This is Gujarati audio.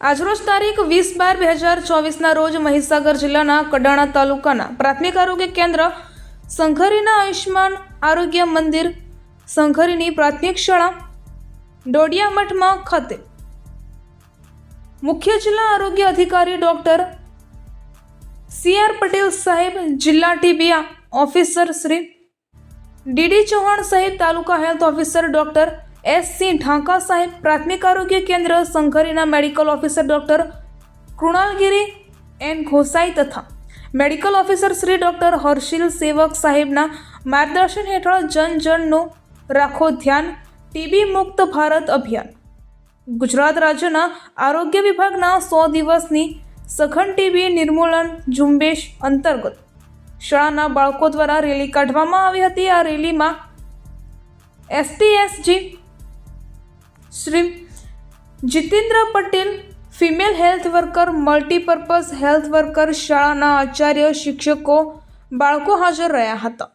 આજરોજ તારીખ વીસ બાર બે હજાર ચોવીસના રોજ મહીસાગર જિલ્લાના કડાણા તાલુકાના પ્રાથમિક આરોગ્ય કેન્દ્ર સંઘરીના આયુષ્માન આરોગ્ય મંદિર સંઘરીની પ્રાથમિક શાળા ડોડિયા મઠમાં ખાતે. મુખ્ય જિલ્લા આરોગ્ય અધિકારી ડૉક્ટર સી આર પટેલ સાહેબ, જિલ્લા TB officer Shri DD Chauhan સાહેબ, taluka health officer doctor S C Dhanka સાહેબ પ્રાથમિક આરોગ્ય કેન્દ્ર સંઘરીના medical officer doctor Krunalgiri N Ghosai તથા medical officer Shri doctor Harshil Sevak સાહેબના માર્ગદર્શન હેઠળ જન જનનું રાખો ધ્યાન, ટીબી મુક્ત ભારત અભિયાન. ગુજરાત રાજ્યના આરોગ્ય વિભાગના સો દિવસની સઘન ટીબી નિર્મૂલન ઝુંબેશ અંતર્ગત શાળાના બાળકો દ્વારા રેલી કાઢવામાં આવી હતી. આ રેલીમાં STSG Shri Jitendra Patel female health worker multipurpose health worker શાળાના આચાર્ય, શિક્ષકો, બાળકો હાજર રહ્યા હતા.